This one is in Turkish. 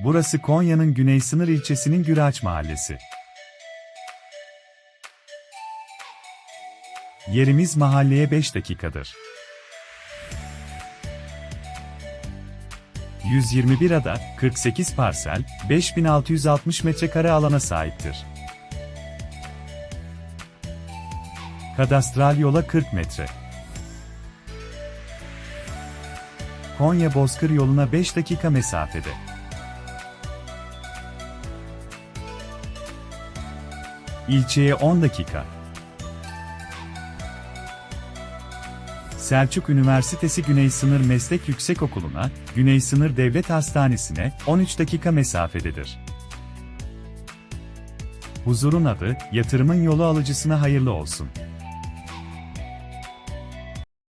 Burası Konya'nın güney sınır ilçesinin Güraç mahallesi. Yerimiz mahalleye 5 dakikadır. 121 ada, 48 parsel, 5660 metrekare alana sahiptir. Kadastral yola 40 metre. Konya Bozkır yoluna 5 dakika mesafede. İlçeye 10 dakika. Selçuk Üniversitesi Güney Sınır Meslek Yüksekokulu'na, Güney Sınır Devlet Hastanesi'ne 13 dakika mesafededir. Huzurun adı, yatırımın yolu alıcısına hayırlı olsun.